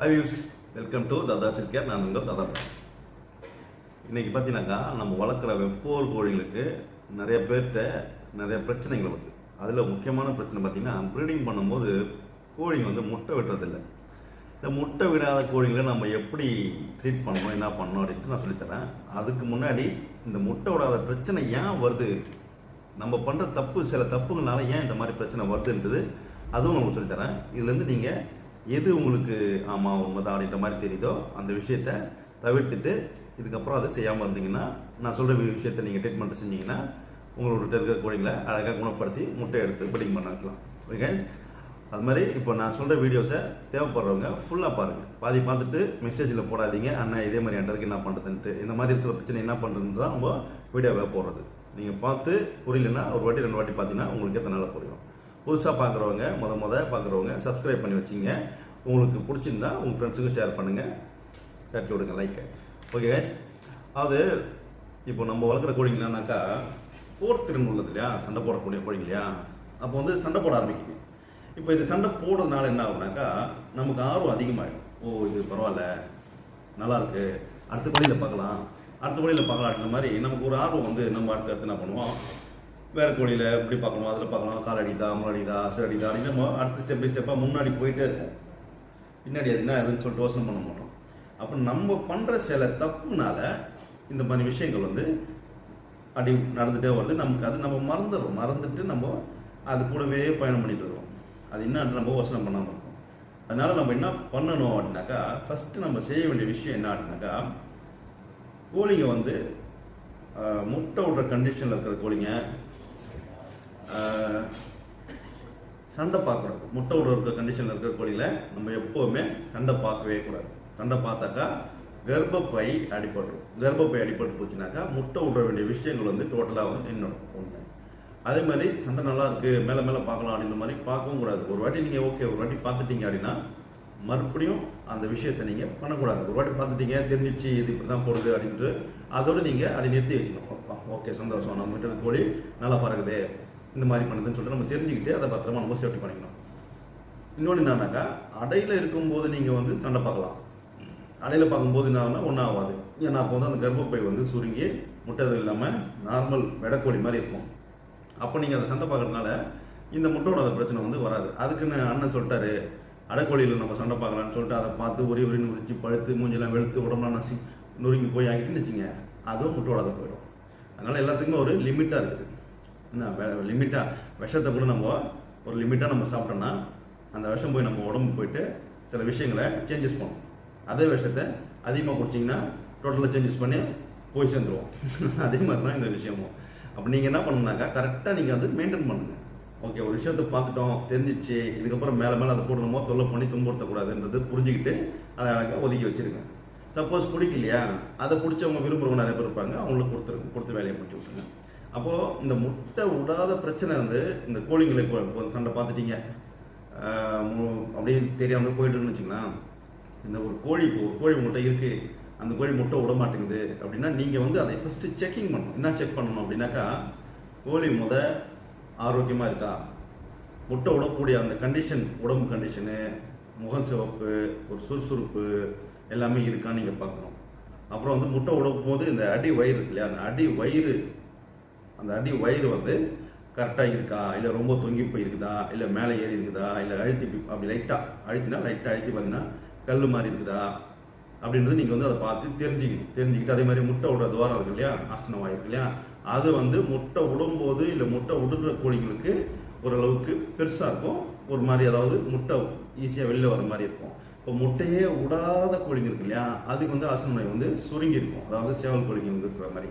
Hi views welcome to Dada சில்கேர் நான் உங்கள் தாதா இன்றைக்கி பார்த்தீங்கன்னாக்கா நம்ம வளர்க்குற வெப்போர் கோழிகளுக்கு நிறைய பேர்கிட்ட நிறைய பிரச்சனைகள் வருது. அதில் முக்கியமான பிரச்சனை பார்த்தீங்கன்னா ப்ரீடிங் பண்ணும்போது கோழிங்க வந்து முட்டை விட்டுறதில்லை. இந்த முட்டை விடாத கோழிங்களை நம்ம எப்படி ட்ரீட் பண்ணணும் என்ன பண்ணணும் அப்படின்ட்டு நான் சொல்லித்தரேன். அதுக்கு முன்னாடி இந்த முட்டை விடாத பிரச்சனை ஏன் வருது? நம்ம பண்ணுற தப்பு சில தப்புங்களால ஏன் இந்த மாதிரி பிரச்சனை வருதுன்றது அதுவும் நான் சொல்லித்தரேன். இதுலேருந்து நீங்கள் எது உங்களுக்கு ஆமாம் உண்மைதான் அப்படின்ற மாதிரி தெரியுதோ அந்த விஷயத்த தவிர்த்துட்டு இதுக்கப்புறம் அதை செய்யாமல் இருந்தீங்கன்னா நான் சொல்கிற விஷயத்தை நீங்கள் ட்ரீட்மெண்ட் செஞ்சீங்கன்னா உங்களோட இருக்கிற கோழிகளை அழகாக குணப்படுத்தி முட்டை எடுத்து பிடிங் பண்ணிக்கலாம் ஓகே அது மாதிரி இப்போ நான் சொல்கிற வீடியோஸை தேவைப்படுறவங்க ஃபுல்லாக பாருங்கள் பாதி பார்த்துட்டு மெசேஜில் போடாதீங்க. அண்ணா இதே மாதிரி என்டருக்கு என்ன பண்ணுறதுன்ட்டு இந்த மாதிரி இருக்கிற பிரச்சனை என்ன பண்ணுறதுன்னு தான் நம்ம வீடியோவை போடுறது. நீங்கள் பார்த்து புரியலன்னா ஒரு வாட்டி ரெண்டு வாட்டி பார்த்தீங்கன்னா உங்களுக்கு எத்தனை நாளில் புரியும். புதுசாக பார்க்குறவங்க முத முத பார்க்குறவங்க சப்ஸ்கிரைப் பண்ணி வச்சிங்க. உங்களுக்கு பிடிச்சிருந்தா உங்கள் ஃப்ரெண்ட்ஸுக்கும் ஷேர் பண்ணுங்கள் தட்டி விடுங்க லைக்கை ஓகே கைஸ் அது இப்போ நம்ம வளர்க்குற கோழிங்களானாக்கா போர் திறன் உள்ளது இல்லையா? சண்டை போடக்கூடிய கோழிங்க இல்லையா? அப்போ வந்து சண்டை போட ஆரம்பிக்குங்க இப்போ இது சண்டை போடுறதுனால என்ன ஆகுனாக்கா நமக்கு ஆர்வம் அதிகமாகிடும் ஓ இது பரவாயில்ல. நல்லா இருக்கு. அடுத்த கோழியில் பார்க்கலாம். அடுத்த கோழியில் பார்க்கலான்ற மாதிரி நமக்கு ஒரு ஆர்வம் வந்து நம்ம அடுத்து அடுத்து என்ன பண்ணுவோம்? வேறு கோழியில் இப்படி பார்க்கணும் அதில் பார்க்கலாம். கால் அடிதா முள் அடிதா சிறு அடிதா அப்படின்னு நம்ம அடுத்த ஸ்டெப் பை ஸ்டெப்பாக முன்னாடி போயிட்டே இருக்கும் பின்னாடி அது என்ன எதுன்னு சொல்லிட்டு யோசனை பண்ண மாட்டோம். அப்போ நம்ம பண்ணுற சில தப்புனால இந்த மாதிரி விஷயங்கள் வந்து அடி நடந்துகிட்டே வருது. நமக்கு அது நம்ம மறந்துடுறோம். மறந்துட்டு நம்ம அது கூடவே பயணம் பண்ணிட்டு இருக்கோம் அது என்னன்னு நம்ம யோசனை பண்ணாமல் இருக்கோம் அதனால நம்ம என்ன பண்ணணும் அப்படின்னாக்கா ஃபஸ்ட்டு நம்ம செய்ய வேண்டிய விஷயம் என்ன அப்படின்னாக்கா கோழிங்க வந்து முட்டை விடுற கண்டிஷனில் இருக்கிற கோழிங்க சண்டை பார்க்கக்கூடாது முட்டை விடுற இருக்கிற கண்டிஷனில் இருக்கிற கோழியில் நம்ம எப்போவுமே சண்டை பார்க்கவே கூடாது. சண்டை பார்த்தாக்கா கர்ப்பப்பை அடிபட்டுரும். கர்ப்பப்பை அடிபட்டு போச்சுனாக்கா முட்டை விட வேண்டிய விஷயங்கள் வந்து டோட்டலாக வந்து நின்றுடும் ஒன்று அதே மாதிரி சண்டை நல்லா இருக்கு மேலே மேலே பார்க்கலாம் அப்படின்ற மாதிரி பார்க்கவும் கூடாது. ஒரு வாட்டி நீங்கள் ஓகே ஒரு வாட்டி பார்த்துட்டீங்க அப்படின்னா மறுபடியும் அந்த விஷயத்தை நீங்கள் பண்ணக்கூடாது. ஒரு வாட்டி பார்த்துட்டீங்க தெரிஞ்சிச்சு இது இப்படி தான் போடுது அப்படின்ட்டு அதோட நீங்கள் அப்படி நிறுத்தி வச்சுக்கணும். ஓகே சந்தோஷம். நம்ம கிட்ட கோழி நல்லா பறகுது இந்த மாதிரி பண்ணுதுன்னு சொல்லிட்டு நம்ம தெரிஞ்சுக்கிட்டு அதை பத்திரமா நம்ம சேஃப்டி பண்ணிக்கணும். இன்னொன்று என்னன்னாக்கா அடையில் இருக்கும்போது நீங்கள் வந்து சண்டை பார்க்கலாம். அடையில் பார்க்கும்போது என்ன ஒன்றும் ஆகாது. ஏன்னா அப்போ வந்து அந்த கர்ப்பப்பை வந்து சுருங்கி முட்டை இல்லாமல் நார்மல் வெடக்கோழி மாதிரி இருக்கும். அப்போ நீங்கள் அதை சண்டை பார்க்கறதுனால இந்த முட்டையோட அந்த பிரச்சனை வந்து வராது. அதுக்குன்னு அண்ணன் சொல்லிட்டாரு அடைக்கோழியில் நம்ம சண்டை பார்க்கலான்னு சொல்லிட்டு அதை பார்த்து ஒரே ஒரே உரிச்சு பழுத்து மூஞ்செல்லாம் வெளுத்து உடம்புலாம் நசி நொறுங்கி போய் ஆகிட்டுன்னு வச்சுங்க. அதுவும் முட்டோட போயிடும். அதனால் எல்லாத்துக்குமே ஒரு லிமிட்டாக இருக்குது. என்ன லிமிட்டாக விஷத்தை கூட நம்ம ஒரு லிமிட்டாக நம்ம சாப்பிட்டோம்னா அந்த விஷம் போய் நம்ம உடம்பு போயிட்டு சில விஷயங்களை சேஞ்சஸ் பண்ணும். அதே விஷயத்தை அதிகமாக குடிச்சிங்கன்னா டோட்டலாக சேஞ்சஸ் பண்ணி போய் சேர்ந்துருவோம். அதே மாதிரி தான் இந்த விஷயமும். அப்போ நீங்கள் என்ன பண்ணுனாக்கா கரெக்டாக நீங்கள் வந்து மெயின்டைன் பண்ணுங்கள் ஓகே ஒரு விஷயத்தை பார்த்துட்டோம் தெரிஞ்சிச்சு இதுக்கப்புறம் மேலே மேலே அதை போடணுமோ தொல்லை பண்ணி துன்புறுத்தக்கூடாதுன்றது புரிஞ்சுக்கிட்டு அதை அழகாக ஒதுக்கி வச்சிருங்க. சப்போஸ் பிடிக்கலையா அதை பிடிச்சவங்க விரும்புகிறவங்க நிறைய பேர் இருப்பாங்க அவங்களுக்கு கொடுத்துருங்க கொடுத்து வேலையை முடிச்சு விட்ருங்க அப்போது இந்த முட்டை விடாத பிரச்சனை வந்து இந்த கோழிங்களை இப்போ இப்போ சண்டை பார்த்துட்டீங்க. மு- அப்படியே தெரியாமல் போயிட்டுன்னு வச்சுங்களேன் இந்த ஒரு கோழி இப்போ ஒரு கோழி முட்டை இருக்கு. அந்த கோழி முட்டை விட மாட்டேங்குது அப்படின்னா நீங்கள் வந்து அதை ஃபஸ்ட்டு செக்கிங் பண்ணணும். என்ன செக் பண்ணணும் அப்படின்னாக்கா கோழி முத ஆரோக்கியமாக இருக்கா? முட்டை விடக்கூடிய அந்த கண்டிஷன் உடம்பு கண்டிஷனு முகம் சிவப்பு ஒரு சுறுசுறுப்பு எல்லாமே இருக்கான்னு நீங்கள் பார்க்கணும். அப்புறம் வந்து முட்டை விடும் போது இந்த அடி வயிறு இருக்கு இல்லையா அந்த அடி வயிறு அந்த அடி வயிறு வந்து கரெக்டாக இருக்கா? இல்லை ரொம்ப தொங்கி போயிருக்குதா? இல்லை மேலே ஏறி இருக்குதா? இல்லை அழுத்தி அப்படி லைட்டாக அழுத்தினா லைட்டாக அழுத்தி பார்த்தீங்கன்னா கல் மாதிரி இருக்குதா? அப்படின்றது நீங்கள் வந்து அதை பார்த்து தெரிஞ்சுக்கணும். தெரிஞ்சுக்கிட்டு அதே மாதிரி முட்டை விடுற துவாரம் இருக்கு இல்லையா? ஆசனம் வாய் இல்லையா? அது வந்து முட்டை விடும்போது இல்லை முட்டை விடுற கோழிங்களுக்கு ஓரளவுக்கு பெருசாக இருக்கும். ஒரு மாதிரி அதாவது முட்டை ஈஸியாக வெளில வர மாதிரி இருக்கும். இப்போ முட்டையே விடாத கோழிங்க இருக்கு இல்லையா? அதுக்கு வந்து ஆசன வாய் வந்து சுருங்கி இருக்கும். அதாவது சேவல் கோழிங்க வந்து இருக்கிற மாதிரி.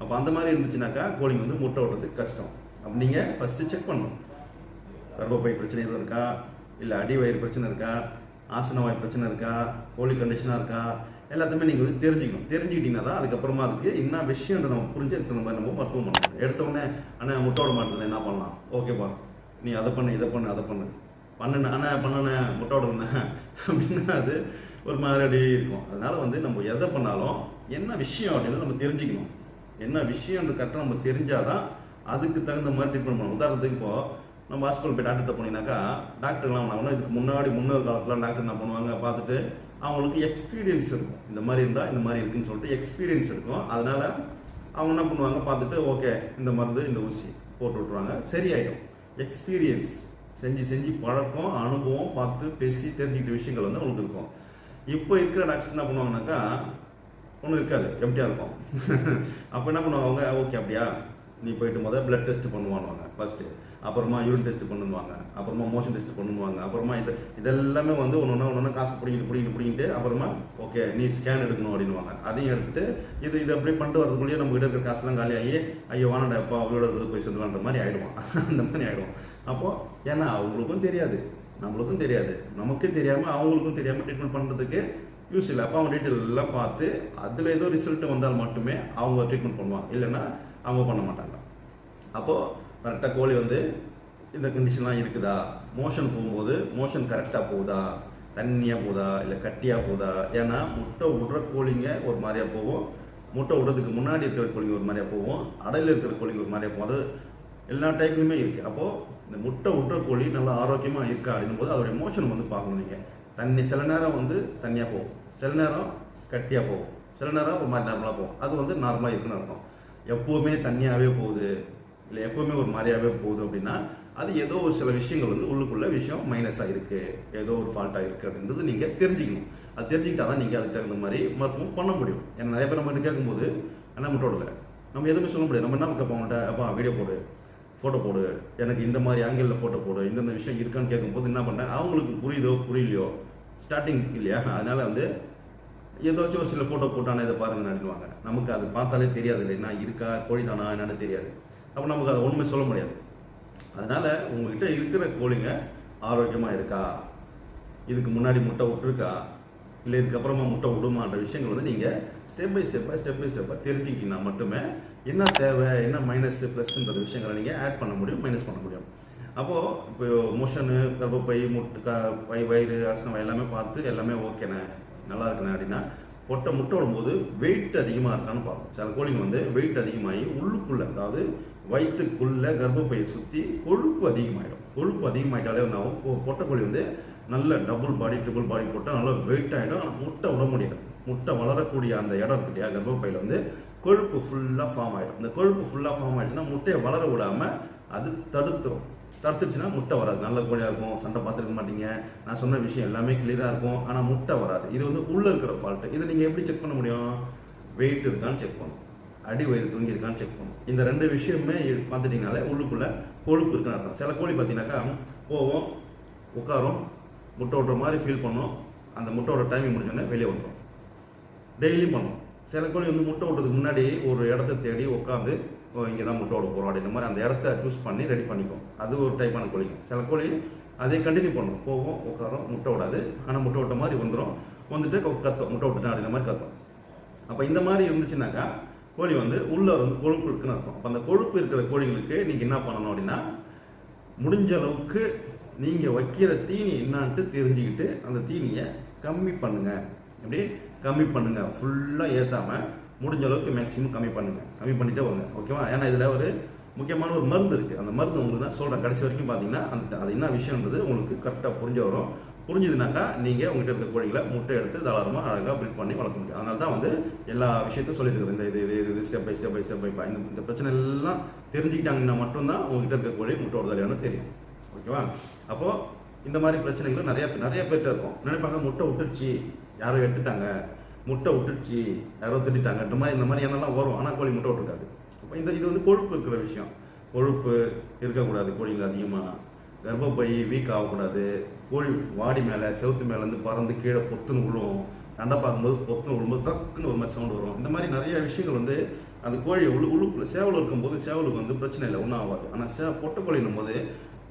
அப்போ அந்த மாதிரி இருந்துச்சுனாக்கா கோழிங்க வந்து முட்டை விடுறது கஷ்டம். அப்போ நீங்கள் ஃபஸ்ட்டு செக் பண்ணணும். கர்ப்பப்பை பிரச்சனை எதுவும் இருக்கா? இல்லை அடி வயிறு பிரச்சனை இருக்கா? ஆசன வாய் பிரச்சனை இருக்கா? கோழி கண்டிஷனாக இருக்கா? எல்லாத்தையுமே நீங்கள் வந்து தெரிஞ்சுக்கணும். தெரிஞ்சுக்கிட்டீங்கன்னா தான் அதுக்கப்புறமா அதுக்கு என்ன விஷயம்ன்ற நம்ம புரிஞ்சு அதுக்கு தகுந்த மாதிரி நம்ம மருத்துவம் பண்ணணும் எடுத்தோடனே அண்ணா முட்டை விட மாட்டேன் என்ன பண்ணலாம்? ஓகேப்பா நீ அதை பண்ணு இதை பண்ணு அதை பண்ணு. பண்ணுன அண்ணா பண்ணுன முட்டை விடுறேன் அப்படின்னா அது ஒரு மாதிரி இருக்கும். அதனால வந்து நம்ம எதை பண்ணாலும் என்ன விஷயம் அப்படின்னு நம்ம தெரிஞ்சுக்கணும். என்ன விஷயம்ன்ற கரெக்டாக நம்ம தெரிஞ்சாதான் அதுக்கு தகுந்த மாதிரி ட்ரீட்மெண்ட் பண்ணணும். உதாரணத்துக்கு இப்போ நம்ம ஹாஸ்பிட்டல் போய் டாக்டர்கிட்ட போனீங்கன்னாக்கா டாக்டர்லாம் என்ன இதுக்கு முன்னாடி முன்னொரு காலத்தில் டாக்டர் என்ன பண்ணுவாங்க பார்த்துட்டு அவங்களுக்கு எக்ஸ்பீரியன்ஸ் இருக்கும். இந்த மாதிரி இருந்தால் இந்த மாதிரி இருக்குன்னு சொல்லிட்டு எக்ஸ்பீரியன்ஸ் இருக்கும். அதனால அவங்க என்ன பண்ணுவாங்க பார்த்துட்டு ஓகே இந்த மருந்து இந்த ஊசி போட்டு விட்ருவாங்க சரியாயிடும். எக்ஸ்பீரியன்ஸ் செஞ்சு செஞ்சு பழக்கம் அனுபவம் பார்த்து பேசி தெரிஞ்சுக்கிட்ட விஷயங்கள் வந்து அவங்களுக்கு இருக்கும். இப்போ இருக்கிற டாக்டர்ஸ் என்ன பண்ணுவாங்கனாக்கா ஒன்றும் இருக்காது எம்டியாக இருக்கும். அப்போ என்ன பண்ணுவாங்க ஓகே அப்படியா? நீ போயிட்டு முதல்ல பிளட் டெஸ்ட் பண்ணுவானுவாங்க ஃபர்ஸ்ட்டு அப்புறமா யூரின் டெஸ்ட் பண்ணுவாங்க அப்புறமா மோஷன் டெஸ்ட் பண்ணுவாங்க அப்புறமா இது இதெல்லாமே வந்து ஒன்று ஒன்று ஒன்று காசு பிடிங்கிட்டு பிடிங்கிட்டு பிடிங்கிட்டு அப்புறமா ஓகே நீ ஸ்கேன் எடுக்கணும் அப்படின்னுவாங்க. அதையும் எடுத்துட்டு இது இது அப்படியே பண்ணிட்டு வரதுக்குள்ளேயே நம்ம கிட்ட இருக்கிற காசுலாம் காலியாகி ஐயோ வானடா அப்பா அவளோட இது போய் சேர்ந்துலான்ற மாதிரி ஆகிடுவான் அந்த மாதிரி ஆகிடுவோம் அப்போது ஏன்னா அவங்களுக்கும் தெரியாது நம்மளுக்கும் தெரியாது நமக்கும் தெரியாமல் அவங்களுக்கும் தெரியாமல் ட்ரீட்மெண்ட் பண்ணுறதுக்கு யூஸ் இல்லை. அப்போ அவங்க டீட்டெயில் எல்லாம் பார்த்து அதில் ஏதோ ரிசல்ட் வந்தால் மட்டுமே அவங்க ட்ரீட்மெண்ட் பண்ணுவாங்க. இல்லைன்னா அவங்க பண்ண மாட்டாங்க. அப்போது கரெக்டாக கோழி வந்து இந்த கண்டிஷன்லாம் இருக்குதா? மோஷன் போகும்போது மோஷன் கரெக்டாக போகுதா? தண்ணியாக போகுதா இல்லை கட்டியாக போகுதா ஏன்னா முட்டை விடுற கோழிங்க ஒரு மாதிரியா போகும். முட்டை விடுறதுக்கு முன்னாடி இருக்கிற கோழிங்க ஒரு மாதிரியாக போகும். அடையில் இருக்கிற கோழிங்க ஒரு மாதிரியா போகும். அது எல்லா டைப்லையுமே இருக்குது அப்போது இந்த முட்டை விடுற கோழி நல்லா ஆரோக்கியமாக இருக்கா அப்படின்னும் போது அதோடைய மோஷன் வந்து பார்க்கணும் நீங்கள் தண்ணி சில நேரம் வந்து தண்ணியாக போகும். சில நேரம் கட்டியாக போகும். சில நேரம் ஒரு மாதிரி நார்மலாக போகும். அது வந்து நார்மலாக இருக்குன்னு அர்த்தம். எப்போவுமே தண்ணியாகவே போகுது இல்லை எப்போவுமே ஒரு மாதிரியாகவே போகுது அப்படின்னா அது ஏதோ ஒரு சில விஷயங்கள் வந்து உள்ளுக்குள்ள விஷயம் மைனஸாக இருக்குது ஏதோ ஒரு ஃபால்ட்டாக இருக்குது அப்படின்றது நீங்கள் தெரிஞ்சுக்கணும். அது தெரிஞ்சுக்கிட்டா தான் நீங்கள் அதுக்கு தகுந்த மாதிரி மருத்துவம் பண்ண முடியும். ஏன்னா நிறைய பேர் நம்ம கேட்கும்போது என்ன மட்டும் நம்ம எதுவுமே சொல்ல முடியாது. நம்ம என்ன கேட்போம் அவங்கள்ட்ட அப்பா வீடியோ போடு. ஃபோட்டோ போடு. எனக்கு இந்த மாதிரி ஆங்கிளில் ஃபோட்டோ போடு. இந்தந்த விஷயம் இருக்கான்னு கேட்கும்போது என்ன பண்ணேன் அவங்களுக்கு புரியுதோ புரியலையோ? ஸ்டார்டிங் இல்லையா? அதனால் வந்து ஏதாச்சும் ஒரு சில ஃபோட்டோ போட்டானே இதை பாருங்க நடிக்குவாங்க நமக்கு அது பார்த்தாலே தெரியாது இல்லைன்னா இருக்கா கோழிதானா என்னன்னு தெரியாது. அப்போ நமக்கு அதை ஒன்றுமே சொல்ல முடியாது. அதனால் உங்ககிட்ட இருக்கிற கோழிங்க ஆரோக்கியமாக இருக்கா? இதுக்கு முன்னாடி முட்டை விட்டுருக்கா? இல்லை இதுக்கப்புறமா முட்டை விடுமான்ற விஷயங்கள் வந்து நீங்கள் ஸ்டெப் பை ஸ்டெப்பாக ஸ்டெப் பை ஸ்டெப்பாக தெரிஞ்சுக்கிங்கன்னா மட்டுமே என்ன தேவை என்ன மைனஸ் ப்ளஸ்ன்ற விஷயங்களை நீங்கள் ஆட் பண்ண முடியும் மைனஸ் பண்ண முடியும். அப்போது இப்போ மோஷனு கர்ப்பப்பை முட்டு க பை வயிறு அசனம் எல்லாமே பார்த்து எல்லாமே ஓகேண்ணே நல்லா இருக்குண்ணே அப்படின்னா பொட்டை முட்டை விடும்போது வெயிட் அதிகமாக இருக்கான்னு பார்ப்போம். சில கோழிங்க வந்து வெயிட் அதிகமாகி உள்ளுக்குள்ளே அதாவது வயிற்றுக்குள்ளே கர்ப்பப்பையை சுற்றி கொழுப்பு அதிகமாகிடும் கொழுப்பு அதிகமாகிட்டாலே என்ன ஆகும்? பொ- வந்து நல்ல டபுள் பாடி ட்ரிபிள் பாடி போட்டால் நல்லா வெயிட் ஆகிடும் ஆனால் முட்டை விட முடியாது. முட்டை வளரக்கூடிய அந்த இடம் இருக்கு இல்லையா கர்ப்பப்பையில் வந்து கொழுப்பு ஃபுல்லாக ஃபார்ம் ஆகிடும் இந்த கொழுப்பு ஃபுல்லாக ஃபார்ம் ஆகிடுச்சுன்னா முட்டையை வளர விடாமல் அது தடுத்துரும். தடுத்துச்சுன்னா முட்டை வராது. நல்ல கோழியாக இருக்கும். சண்டை பார்த்துருக்க மாட்டீங்க. நான் சொன்ன விஷயம் எல்லாமே கிளியராக இருக்கும். ஆனால் முட்டை வராது. இது வந்து உள்ளே இருக்கிற ஃபால்ட்டு இதை நீங்கள் எப்படி செக் பண்ண முடியும்? வெயிட் இருக்கான்னு செக் பண்ணும் அடி வயிறு தூங்கி இருக்கான்னு செக் பண்ணணும். இந்த ரெண்டு விஷயமே பார்த்துட்டிங்கனாலே உள்ளுக்குள்ளே கொழுப்பு இருக்குன்னு அர்த்தம். சில கோழி பார்த்தீங்கன்னாக்கா போவோம் உட்காரும் முட்டை விட்ற மாதிரி ஃபீல் பண்ணும். அந்த முட்டையோட டைமிங் முடிஞ்சோடனே வெளியே வந்துடும் டெய்லியும் பண்ணும். சில கோழி வந்து முட்டை விட்றதுக்கு முன்னாடி ஒரு இடத்த தேடி உட்காந்து இங்கே தான் முட்டை விட போகிறோம் அப்படின்ற மாதிரி அந்த இடத்த சூஸ் பண்ணி ரெடி பண்ணிக்கும். அது ஒரு டைப்பான கோழிங்க. சில கோழி அதே கண்டினியூ பண்ணும். போகும் உட்காரும் முட்டை விடாது ஆனால் முட்டை விட்ட மாதிரி வந்துடும் வந்துட்டு கத்தும். முட்டை விட்டுட்டா அப்படின்ற மாதிரி கத்தும். அப்போ இந்த மாதிரி இருந்துச்சுனாக்கா கோழி வந்து உள்ளே வந்து கொழுப்பு இருக்குன்னு அர்த்தம். அப்போ அந்த கொழுப்பு இருக்கிற கோழிகளுக்கு நீங்கள் என்ன பண்ணணும் அப்படின்னா முடிஞ்ச அளவுக்கு நீங்கள் வைக்கிற தீனி என்னான்ட்டு தெரிஞ்சுக்கிட்டு அந்த தீனியை கம்மி பண்ணுங்க. அப்படி கம்மி பண்ணுங்க. ஃபுல்லாக ஏற்றாமல் முடிஞ்ச அளவுக்கு மேக்ஸிமம் கம்மி பண்ணுங்க. கம்மி பண்ணிட்டே வாங்க. ஓகேவா ஏன்னா இதில் ஒரு முக்கியமான ஒரு மருந்து இருக்குது அந்த மருந்து உங்களுக்கு நான் சொல்கிறேன் கடைசி வரைக்கும் பார்த்தீங்கன்னா அந்த அது என்ன விஷயன்றது உங்களுக்கு கரெக்டாக புரிஞ்ச வரும். புரிஞ்சுதுனாக்கா நீங்கள் உங்கள்கிட்ட இருக்க கோழிகளை முட்டை எடுத்து தாராளமாக அழகாக பில்ட் பண்ணி வளர்க்க முடியும். அதனால தான் வந்து எல்லா விஷயத்தையும் சொல்லியிருக்கிறேன் இந்த இது இது இது step by step by step by இந்த இந்த பிரச்சனை எல்லாம் தெரிஞ்சுக்கிட்டாங்கன்னா மட்டும்தான் உங்ககிட்ட இருக்க கோழி முட்டை விடுதலையானு தெரியும். ஓகேவா அப்போது இந்த மாதிரி பிரச்சனைகளும் நிறைய பேர் நிறைய பேர்கிட்ட இருக்கும். நினைப்பாங்க முட்டை விட்டுருச்சு. யாரோ எடுத்துட்டாங்க. முட்டை விட்டுருச்சு யாரோ திட்டாங்கன்ற மாதிரி இந்த மாதிரி எண்ணெல்லாம் வரும். ஆனால் கோழி முட்டை விட்டுருக்காது. அப்போ இந்த இது வந்து கொழுப்பு இருக்கிற விஷயம். கொழுப்பு இருக்கக்கூடாது கோழிகள் அதிகமாக கர்ப்பப்பை வீக் ஆகக்கூடாது. கோழி வாடி மேலே செவுத்து மேலேருந்து பறந்து கீழே பொத்துன்னு விழுவும் சண்டை பார்க்கும்போது பொத்துன்னு விழும்போது டக்குன்னு ஒரு மாதிரி சவுண்ட் வரும். இந்த மாதிரி நிறைய விஷயங்கள் வந்து அந்த கோழி உள்ள உள்ளுக்குள்ள சேவல் இருக்கும்போது சேவலுக்கு வந்து பிரச்சனை இல்லை ஒன்றும் ஆகாது. ஆனால் சே பொட்டைக்கோழின்னும் போது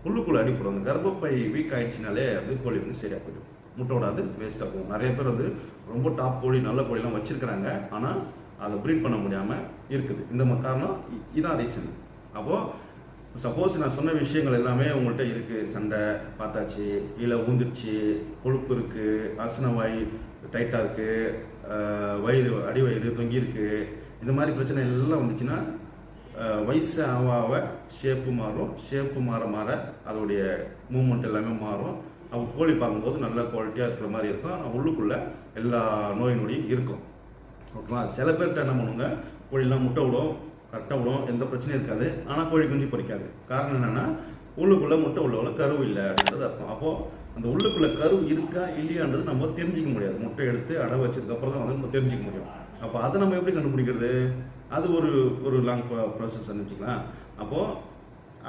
உள்ளுக்குள்ளே அடிப்படும் அந்த கர்ப்பப்பை வீக் ஆயிடுச்சுனாலே அது கோழி வந்து சரியாக போயிடும். முட்டை விடாது வேஸ்ட்டாக போகும் நிறைய பேர் வந்து ரொம்ப டாப் கோழி நல்ல கோழிலாம் வச்சிருக்கிறாங்க. ஆனால் அதை ப்ரீட் பண்ண முடியாமல் இருக்குது. இந்த ம- காரணம் இ- இதான் ரீசன் அப்போது சப்போஸ் நான் சொன்ன விஷயங்கள் எல்லாமே உங்கள்கிட்ட இருக்குது சண்டை பார்த்தாச்சு கீழே ஊந்துடுச்சு கொழுப்பு இருக்குது அசனவாய் டைட்டாக இருக்குது வயிறு அடி வயிறு தொங்கியிருக்கு இந்த மாதிரி பிரச்சனை எல்லாம் வந்துச்சுன்னா வயசு ஆக ஆக ஷேப்பு மாறும். ஷேப்பு மாற மாற அதோடைய மூமெண்ட் எல்லாமே மாறும். அப்போ கோழி பார்க்கும்போது நல்ல குவாலிட்டியாக இருக்கிற மாதிரி இருக்கும். ஆனால் உள்ளுக்குள்ளே எல்லா நோய் நொடியும் இருக்கும். ஓகேவா? சில பேர்கிட்ட என்ன பண்ணுங்க? கோழிலாம் முட்டை விடும் கரெக்டாக விடும். எந்த பிரச்சனையும் இருக்காது. ஆனால் கோழி குஞ்சு பொறிக்காது. காரணம் என்னென்னா உள்ளுக்குள்ளே முட்டை உள்ள கரு இல்லை அப்படின்றது அர்த்தம். அப்போது அந்த உள்ளுக்குள்ளே கரு இருக்கா இல்லையான்றது நம்ம தெரிஞ்சிக்க முடியாது. முட்டை எடுத்து அடை வச்சதுக்கப்புறம் தான் வந்து நம்ம தெரிஞ்சிக்க முடியும். அப்போ அதை நம்ம எப்படி கண்டுபிடிக்கிறது? அது ஒரு ஒரு லாங் ப்ராசஸ் வச்சுக்கலாம். அப்போது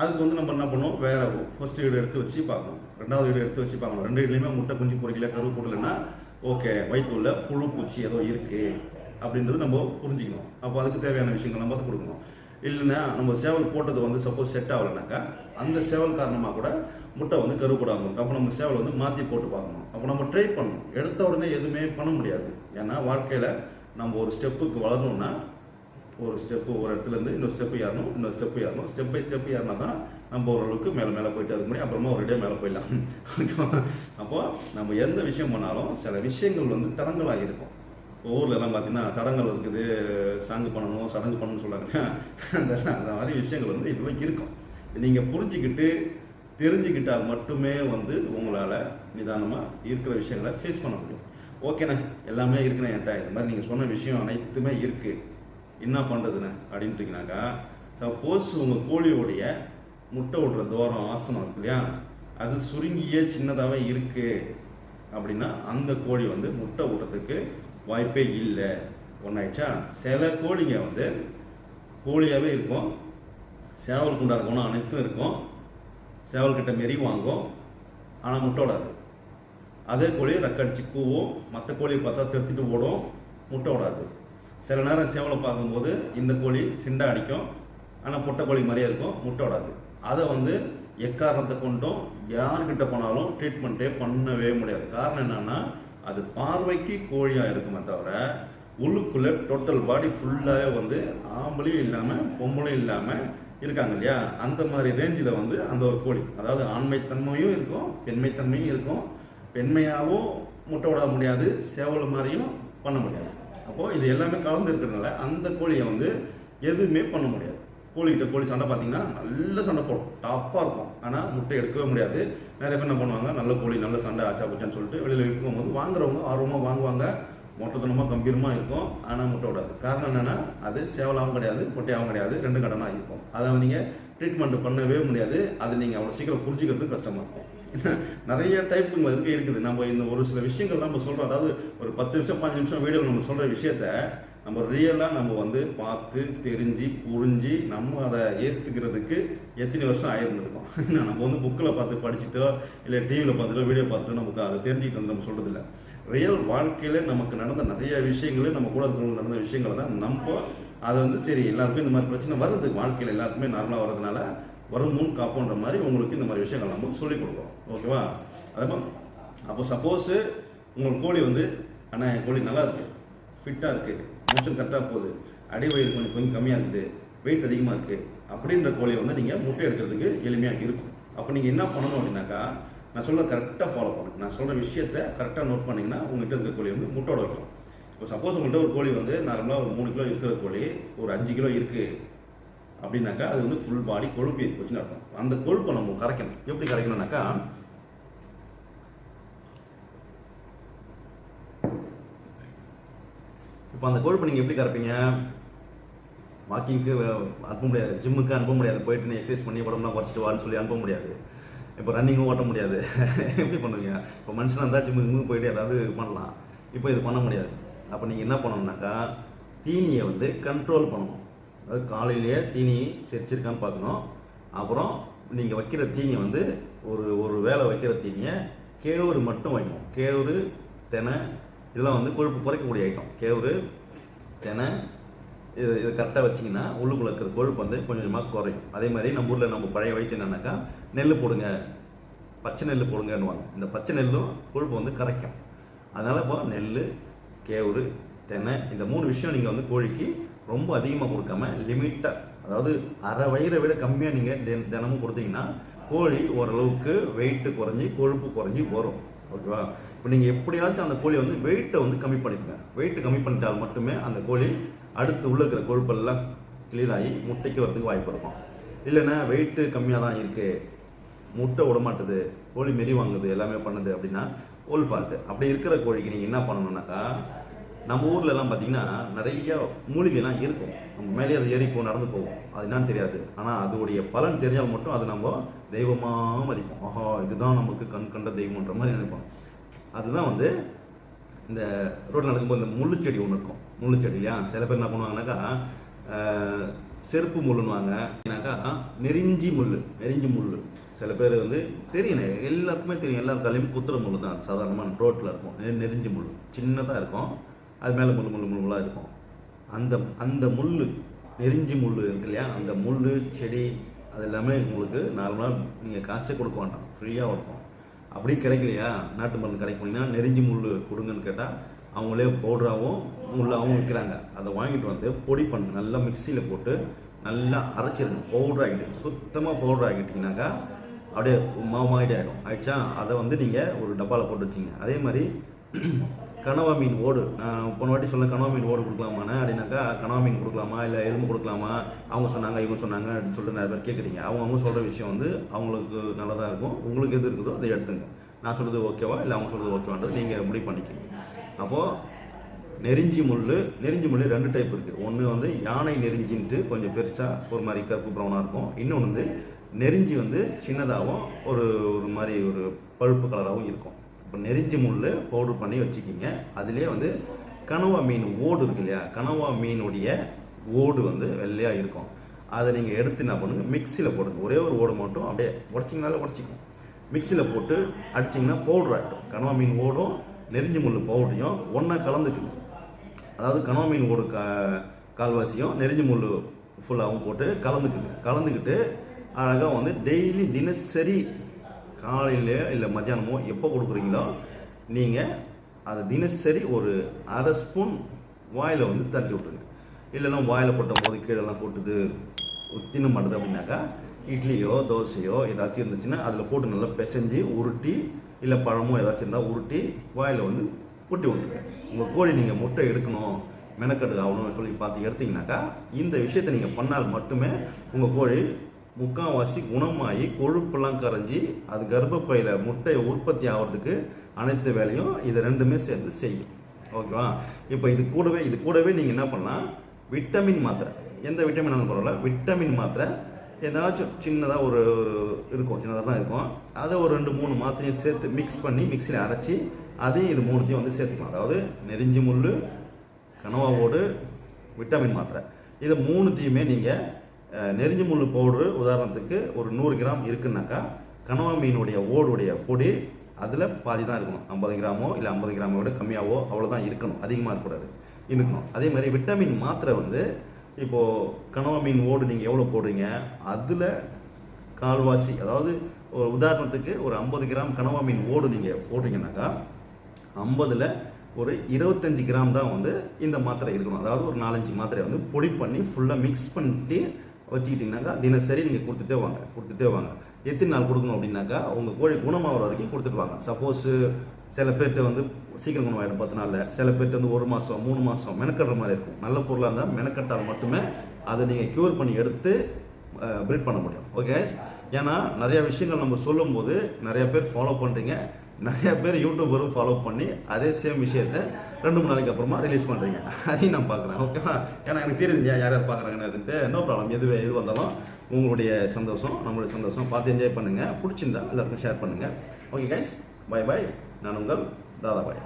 அதுக்கு வந்து நம்ம என்ன பண்ணுவோம்? வேற ஃபர்ஸ்ட் வீடு எடுத்து வச்சு பார்க்கணும். ரெண்டாவது வீடு எடுத்து வச்சு பார்க்கணும். ரெண்டு வீட்லையுமே முட்டை குஞ்சு பொறிக்கல கருவு போடலைன்னா ஓகே வயிற்றுள்ள புழு பூச்சி ஏதோ இருக்கு அப்படின்றது நம்ம புரிஞ்சுக்கணும். அப்போ அதுக்கு தேவையான விஷயங்கள் நம்ம அதை கொடுக்கணும். இல்லைன்னா நம்ம சேவல் போட்டது வந்து சப்போஸ் செட் ஆகலைனாக்கா அந்த சேவல் காரணமாக கூட முட்டை வந்து கரு போடாமல் இருக்கும். அப்போ நம்ம சேவல் வந்து மாற்றி போட்டு பார்க்கணும். அப்போ நம்ம ட்ரை பண்ணணும். எடுத்த உடனே எதுவுமே பண்ண முடியாது. ஏன்னா வாழ்க்கையில் நம்ம ஒரு ஸ்டெப்புக்கு வளரணும்னா ஒரு ஸ்டெப்பு ஒரு இடத்துல இருந்து இன்னொரு ஸ்டெப்பு ஏறணும் இன்னொரு ஸ்டெப்பு ஏறணும். ஸ்டெப் பை ஸ்டெப் ஏறினா தான் நம்ம ஓரளவுக்கு மேலே மேலே போயிட்டு இருக்க முடியும். அப்புறமா ஒரு டே மேலே போயிடலாம். அப்போ நம்ம எந்த விஷயம் பண்ணாலும் சில விஷயங்கள் வந்து தடங்களாக இருக்கும். ஊரில் எல்லாம் பார்த்தீங்கன்னா தடங்கள் இருக்குது சாங்கு பண்ணணும் சடங்கு பண்ணணும்னு சொல்கிறாங்க அந்த அந்த மாதிரி விஷயங்கள் வந்து இதுவும் இருக்கும். நீங்கள் புரிஞ்சுக்கிட்டு தெரிஞ்சுக்கிட்டால் மட்டுமே வந்து உங்களால் நிதானமாக இருக்கிற விஷயங்களை ஃபேஸ் பண்ண முடியும். ஓகேண்ணே எல்லாமே இருக்குண்ணே என்கிட்ட. இந்த மாதிரி நீங்கள் சொன்ன விஷயம் அனைத்துமே இருக்குது என்ன பண்ணுறதுண்ணே அப்படின்ட்டுங்கனாக்கா சப்போஸ் உங்கள் கோழியோடைய முட்டை விடுற தூரம் ஆசனம் இருக்கு இல்லையா? அது சுருங்கியே சின்னதாகவே இருக்குது அப்படின்னா அந்த கோழி வந்து முட்டை விடுறதுக்கு வாய்ப்பே இல்லை. ஒன்றாயிடுச்சா சில கோழிங்க வந்து கோழியாகவே இருக்கும் சேவல் குண்டா இருக்கணும் அனைத்தும் இருக்கும். சேவல் கிட்ட மெரி வாங்கும் ஆனால் முட்டை விடாது அதே கோழி ரக்கடிச்சு கூவும் மற்ற கோழியை பார்த்தா திருத்திட்டு ஓடும் முட்டை விடாது சில நேரம் சேவலை பார்க்கும்போது இந்த கோழி சிண்டா அடிக்கும். ஆனால் புட்டை கோழி மாதிரியே இருக்கும் முட்டை விடாது அதை வந்து எக்காரணத்தை கொண்டும் யார்கிட்ட போனாலும் ட்ரீட்மெண்ட்டே பண்ணவே முடியாது. காரணம் என்னன்னா அது பார்வைக்கு கோழியாக இருக்குமே தவிர உள்ளுக்குள்ளே டோட்டல் பாடி ஃபுல்லாகவே வந்து ஆம்பளையும் இல்லாமல் பொம்பளையும் இல்லாமல் இருக்காங்க இல்லையா? அந்த மாதிரி ரேஞ்சில் வந்து அந்த ஒரு கோழி. அதாவது ஆண்மைத்தன்மையும் இருக்கும் பெண்மைத்தன்மையும் இருக்கும். பெண்மையாகவும் முட்டை விட முடியாது சேவல் மாதிரியும் பண்ண முடியாது. அப்போது இது எல்லாமே கலந்து இருக்கிறதுனால அந்த கோழியை வந்து எதுவுமே பண்ண முடியாது. கோழிகிட்ட கோழி சண்டை பார்த்தீங்கன்னா நல்ல சண்டை போடும். டாப்பாக இருக்கும். ஆனால் முட்டை எடுக்கவே முடியாது. நிறைய பேர் என்ன பண்ணுவாங்க நல்ல கோழி நல்ல சண்டை ஆச்சா போச்சான்னு சொல்லிட்டு வெளியில் போது வாங்குறவங்க ஆர்வமாக வாங்குவாங்க. மொட்டத்தனமாக கம்பீரமாக இருக்கும். ஆனால் முட்டை விடாது. காரணம் என்னென்னா அது சேவலாகவும் கிடையாது முட்டையாகவும் கிடையாது. ரெண்டு கடனாக இருக்கும். அதை நீங்கள் ட்ரீட்மெண்ட் பண்ணவே முடியாது. அது நீங்கள் அவ்வளோ சீக்கிரம் புரிஞ்சுக்கிறது கஷ்டமாக இருக்கும். நிறைய டைப்புங்க இருக்கு இருக்குது. நம்ம இந்த ஒரு சில விஷயங்கள் நம்ம சொல்கிறோம் அதாவது ஒரு பத்து நிமிஷம் பாஞ்சு நிமிஷம் வீடியோ நம்ம சொல்கிற விஷயத்த நம்ம ரியலாக நம்ம வந்து பார்த்து தெரிஞ்சு புரிஞ்சு நம்ம அதை ஏற்றுக்கிறதுக்கு எத்தனை வருஷம் ஆயிருந்திருக்கோம்? நம்ம வந்து புக்கில் பார்த்து படிச்சுட்டோ இல்லை டிவியில் பார்த்துட்டோ வீடியோ பார்த்துட்டோ நமக்கு அதை தெரிஞ்சுக்கிட்டு வந்து நம்ம சொல்கிறது இல்லை ரியல் வாழ்க்கையில் நமக்கு நடந்த நிறைய விஷயங்கள் நம்ம கூட இருக்கிறவங்க நடந்த விஷயங்களை தான் நம்ம அதை வந்து சரி எல்லாருக்கும் இந்த மாதிரி பிரச்சனை வருது. வாழ்க்கையில் எல்லாருக்குமே நார்மலாக வர்றதுனால வரும் முன் காப்போன்ற மாதிரி உங்களுக்கு இந்த மாதிரி விஷயங்கள் நம்ம சொல்லிக் கொடுக்குறோம். ஓகேவா? அதே மாதிரி அப்போ சப்போஸு உங்கள் கோழி வந்து அண்ணா என் கோழி நல்லா இருக்கு. ஃபிட்டாக இருக்குது மோஷன் கரெக்டாக போகுது. அடி வயிறு கொஞ்சம் கொஞ்சம் கம்மியாக இருக்குது. வெயிட் அதிகமாக இருக்குது அப்படின்ற கோழியை வந்து நீங்கள் முட்டை எடுக்கிறதுக்கு எளிமையாக இருக்கும். அப்போ நீங்கள் என்ன பண்ணணும் அப்படின்னாக்கா நான் சொல்ல கரெக்டாக ஃபாலோ பண்ணுங்க. நான் சொல்கிற விஷயத்த கரெக்டாக நோட் பண்ணிங்கன்னா உங்கள்கிட்ட இருக்கிற கோழி வந்து முட்டோட வைக்கலாம். இப்போ சப்போஸ் உங்கள்கிட்ட ஒரு கோழி வந்து நார்மலாக ஒரு மூணு கிலோ இருக்கிற கோழி ஒரு அஞ்சு கிலோ இருக்குது அப்படின்னாக்கா அது வந்து ஃபுல் பாடி கொழுப்பு போச்சுன்னு அர்த்தம். அந்த கொழுப்பை நம்ம கரைக்கணும். எப்படி கரைக்கணும்னாக்கா இப்போ அந்த கொழுப்பை நீங்கள் எப்படி கரைப்பீங்க? வாக்கிங்க்கு அனுப்ப முடியாது. ஜிம்முக்கு அனுப்ப முடியாது. போயிட்டு நீ எக்ஸசைஸ் பண்ணி உடம்புலாம் குறைச்சிட்டு வான்னு சொல்லி அனுப்ப முடியாது. இப்போ ரன்னிங்கும் ஓட்ட முடியாது. எப்படி பண்ணுவீங்க? இப்போ மனுஷனாக இருந்தால் ஜிம்முக்கு ஜிம்முக்கு போயிட்டு ஏதாவது பண்ணலாம். இப்போ இது பண்ண முடியாது. அப்போ நீங்கள் என்ன பண்ணணும்னாக்கா தீனியை வந்து கண்ட்ரோல் பண்ணணும். அதாவது காலையிலேயே தீனி செரிச்சிருக்கான்னு பார்க்கணும். அப்புறம் நீங்கள் வைக்கிற தீனியை வந்து ஒரு ஒரு வேலை வைக்கிற தீனியை கேவுரு மட்டும் வைக்கணும். கேவுரு தெனை இதெல்லாம் வந்து கொழுப்பு குறைக்கக்கூடிய ஐட்டம் கேவுரு தெனை இது இது கரெக்டாக வச்சிங்கன்னா உள்ளுக்குள்ள இருக்கிற கொழுப்பு வந்து கொஞ்சம் கொஞ்சமாக குறையும். அதே மாதிரி நம்ம ஊரில் நம்ம பழைய வைத்தியம் என்னன்னாக்கா நெல் போடுங்க பச்சை நெல் போடுங்கன்னுவாங்க. இந்த பச்சை நெல்லும் கொழுப்பு வந்து கரைக்கும். அதனால் இப்போ நெல் கேவுரு தெனை இந்த மூணு விஷயம் நீங்கள் வந்து கோழிக்கு ரொம்ப அதிகமாக கொடுக்காம லிமிட்டாக அதாவது அரை வயிறை விட கம்மியாக நீங்கள் தினமும் கொடுத்தீங்கன்னா கோழி ஓரளவுக்கு வெயிட்டு குறைஞ்சி கொழுப்பு குறைஞ்சி வரும். ஓகேவா? இப்போ நீங்கள் எப்படியாச்சும் அந்த கோழி வந்து வெயிட்டை வந்து கம்மி பண்ணிடுங்க வெயிட்டு கம்மி பண்ணிட்டால் மட்டுமே அந்த கோழி அடுத்து உள்ள இருக்கிற கொழுப்பெல்லாம் கிளியர் ஆகி முட்டைக்கு வரதுக்கு வாய்ப்பு இருக்கும். இல்லைன்னா வெயிட்டு கம்மியாக தான் இருக்குது முட்டை விட மாட்டுது. கோழி மெரி வாங்குது. எல்லாமே பண்ணுது அப்படின்னா ஓல் ஃபால்ட்டு அப்படி இருக்கிற கோழிக்கு நீங்கள் என்ன பண்ணணுன்னாக்கா நம்ம ஊர்ல எல்லாம் பார்த்தீங்கன்னா நிறைய மூலிகைலாம் இருக்கும். நம்ம மேலே அது ஏறி போ நடந்து போவோம் அது என்னன்னு தெரியாது. ஆனால் அதோடைய பலன் தெரிஞ்சால் மட்டும் அது நம்ம தெய்வமாக மதிப்போம். ஆஹா இதுதான் நமக்கு கண் கண்ட தெய்வம்ன்ற மாதிரி நினைப்போம். அதுதான் வந்து இந்த ரோட்டில் நடக்கும்போது இந்த முள்ளு செடி ஒன்று இருக்கும். முள்ளு செடி இல்லையா? சில பேர் என்ன பண்ணுவாங்கனாக்கா செருப்பு முள்ளுன்னுவாங்க. ஏன்னாக்கா நெறிஞ்சி முள் நெறிஞ்சி முள் சில பேர் வந்து தெரியும். எல்லாருக்குமே தெரியும். எல்லா தலையும் குத்துற முள் தான். சாதாரணமான ரோட்டில் இருக்கும். நெ- நெறிஞ்சி முள் சின்னதாக இருக்கும். அது மேலே முள் முள் முள்ளாக இருக்கும். அந்த அந்த முள் நெறிஞ்சி முள் இருக்கு இல்லையா? அந்த முள் செடி அது எல்லாமே உங்களுக்கு நார்மலாக நீங்கள் காசே கொடுக்க வேண்டாம். ஃப்ரீயாக இருக்கும். அப்படி கிடைக்கலையா? நாட்டு மருந்து கடைக்கு போனீங்கன்னா நெறிஞ்சி முள் கொடுங்கன்னு கேட்டால் அவங்களே பவுடராகவும் முள்ளாகவும் விற்கிறாங்க. அதை வாங்கிட்டு வந்து பொடி பண்ணு நல்லா மிக்சியில் போட்டு நல்லா அரைச்சிருங்க. பவுடர் ஆகிட்டு சுத்தமாக பவுடர் ஆகிட்டிங்கனாக்கா அப்படியே மாவாயிட்டே ஆகிடும் ஆயிடுச்சா? அதை வந்து நீங்கள் ஒரு டப்பாவில் போட்டு வச்சிங்க. அதே மாதிரி கனவா மீன் ஓடு. நான் போன வாட்டி சொன்ன கனவா மீன் ஓடு கொடுக்கலாமாண்ணே? அப்படின்னாக்கா கனவா மீன் கொடுக்கலாமா? இல்லை எலும்பு கொடுக்கலாமா? அவங்க சொன்னாங்க இவங்க சொன்னாங்க அப்படின்னு சொல்லிட்டு நிறைய பேர் கேட்குறீங்க அவங்க அவங்க சொல்கிற விஷயம் வந்து அவங்களுக்கு நல்லதாக இருக்கும். உங்களுக்கு எது இருக்குதோ அதை எடுத்துங்க. நான் சொல்கிறது ஓகேவா? இல்லை அவங்க சொல்கிறது ஓகேவான்றது நீங்கள் முடிவு பண்ணிக்கோங்க. அப்போது நெறிஞ்சி முள் நெறிஞ்சி முள் ரெண்டு டைப் இருக்குது ஒன்று வந்து யானை நெறிஞ்சின்ட்டு கொஞ்சம் பெருசாக ஒரு மாதிரி கருப்பு ப்ரௌனாக இருக்கும். இன்னொன்று வந்து நெறிஞ்சி வந்து சின்னதாகவும் ஒரு ஒரு மாதிரி ஒரு பழுப்பு கலராகவும் இருக்கும். இப்போ நெறிஞ்சி முள் பவுடர் பண்ணி வச்சுக்கிங்க. அதுலேயே வந்து கனவா மீன் ஓடு இருக்கு இல்லையா? கனவா மீனுடைய ஓடு வந்து வெள்ளையாக இருக்கும். அதை நீங்கள் எடுத்து என்ன பண்ணுங்க? மிக்சியில் போடுங்க. ஒரே ஒரு ஓடு மட்டும் அப்படியே உடச்சிங்கனால உடச்சிக்கும். மிக்சியில் போட்டு அடிச்சிங்கன்னா பவுடர் ஆகிடும். கனவா மீன் ஓடும் நெறிஞ்சி முள் பவுடரையும் ஒன்றா கலந்துக்கணும். அதாவது கனவா மீன் ஓடு கா கால்வாசியும் நெறிஞ்சி முள் ஃபுல்லாகவும் போட்டு கலந்துக்குங்க. கலந்துக்கிட்டு அழகாக வந்து டெய்லி தினசரி காலையிலையோ இல்லை மத்தியானமோ எப்போ கொடுக்குறீங்களோ நீங்கள் அதை தினசரி ஒரு அரை ஸ்பூன் வாயில் வந்து தட்டி விட்டுருங்க. இல்லைன்னா வாயில் கொட்டும் போது கீழெல்லாம் கொட்டுது தின்ன மாட்டுது அப்படின்னாக்கா இட்லியோ தோசையோ ஏதாச்சும் இருந்துச்சுன்னா அதில் போட்டு நல்லா பிசைஞ்சு உருட்டி இல்லை பழமோ ஏதாச்சும் இருந்தால் உருட்டி வாயில் வந்து கொட்டி விட்டுருங்க. உங்கள் கோழி நீங்கள் முட்டை எடுக்கணும் மெனக்கெடு ஆகணும்னு சொல்லி பார்த்து எடுத்தீங்கன்னாக்கா இந்த விஷயத்தை நீங்கள் பண்ணால் மட்டுமே உங்கள் கோழி முக்கால்வாசி குணமாகி கொழுப்பெல்லாம் கரைஞ்சி அது கர்ப்பப்பையில் முட்டை உற்பத்தி ஆகிறதுக்கு அனைத்து வேலையும் இது ரெண்டுமே சேர்ந்து செய்யும். ஓகேவா? இப்போ இது கூடவே இது கூடவே நீங்கள் என்ன பண்ணலாம்? விட்டமின் மாத்திரை. எந்த விட்டமின் பரவாயில்ல. விட்டமின் மாத்திரை. ஏதாச்சும் சின்னதாக ஒரு இருக்கும் சின்னதாக தான் இருக்கும். அதை ஒரு ரெண்டு மூணு மாத்திரையும் சேர்த்து மிக்ஸ் பண்ணி மிக்சியில் அரைச்சி அதையும் இது மூணுத்தையும் வந்து சேர்த்துக்கலாம். அதாவது நெறிஞ்சி முள் கனவாவோடு விட்டமின் மாத்திரை. இதை மூணுத்தையுமே நீங்கள் நெறிஞ்சு முள் பவுடரு உதாரணத்துக்கு ஒரு நூறு கிராம் இருக்குன்னாக்கா கனவா மீனுடைய ஓடுடைய பொடி அதில் பாதி தான் இருக்கணும். ஐம்பது கிராமோ இல்லை ஐம்பது கிராமோ விட கம்மியாகவோ அவ்வளோதான் இருக்கணும். அதிகமாக இருக்கக்கூடாது. இருக்கணும். அதே மாதிரி விட்டமின் மாத்திரை வந்து இப்போது கனவா மீன் ஓடு நீங்கள் எவ்வளோ போடுறீங்க? அதில் கால்வாசி அதாவது ஒரு உதாரணத்துக்கு ஒரு ஐம்பது கிராம் கனவா மீன் ஓடு நீங்கள் போடுறீங்கன்னாக்கா ஐம்பதில் ஒரு இருபத்தஞ்சி கிராம் தான் வந்து இந்த மாத்திரை இருக்கணும். அதாவது ஒரு நாலஞ்சு மாத்திரையை வந்து பொடி பண்ணி ஃபுல்லாக மிக்ஸ் பண்ணிட்டு வச்சுக்கிட்டிங்கனாக்கா தினசரி நீங்கள் கொடுத்துட்டே வாங்க கொடுத்துட்டே வாங்க. எத்தனை நாள் கொடுக்கணும் அப்படின்னாக்கா உங்கள் கோழி குணமாகிற வரைக்கும் கொடுத்துட்டு வாங்க. சப்போஸ் சில பேர்கிட்ட வந்து சீக்கிரம் குணமாயிடும் பத்து நாளில். சில பேர்கிட்ட வந்து ஒரு மாதம் மூணு மாதம் மெனக்கட்டுற மாதிரி இருக்கும். நல்ல பொருளாக இருந்தால் மெனக்கட்டால் மட்டுமே அதை நீங்கள் க்யூர் பண்ணி எடுத்து ப்ரீட் பண்ண முடியும். ஓகே ஏன்னா நிறைய விஷயங்கள் நம்ம சொல்லும்போது நிறைய பேர் ஃபாலோ பண்ணுறீங்க நிறைய பேர் யூடியூபரும் ஃபாலோ பண்ணி அதே சேம் விஷயத்த ரெண்டு மூணு நாளைக்கு அப்புறமா ரிலீஸ் பண்ணுறீங்க அதையும் நான் பார்க்குறேன். ஓகேவா ஏன்னா எனக்கு தெரியுது யார் யார் பார்க்குறாங்கன்னு அதுன்ட்டு நோ ப்ராப்ளம் எது எது வந்தாலும் உங்களுடைய சந்தோஷம் நம்மளுடைய சந்தோஷம். பார்த்து என்ஜாய் பண்ணுங்கள் பிடிச்சிருந்தா எல்லாருக்கும் ஷேர் பண்ணுங்கள் ஓகே கைஸ் பை பாய் நான் உங்கள் தாதா பாய்